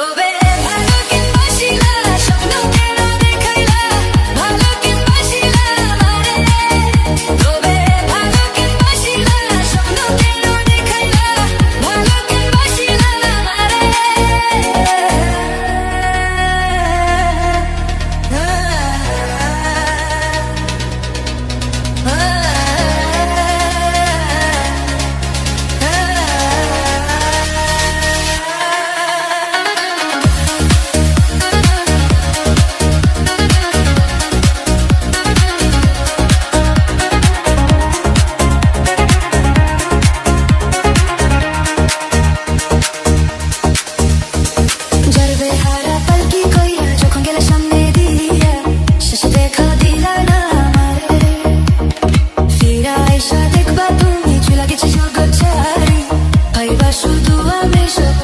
So they Should do a measure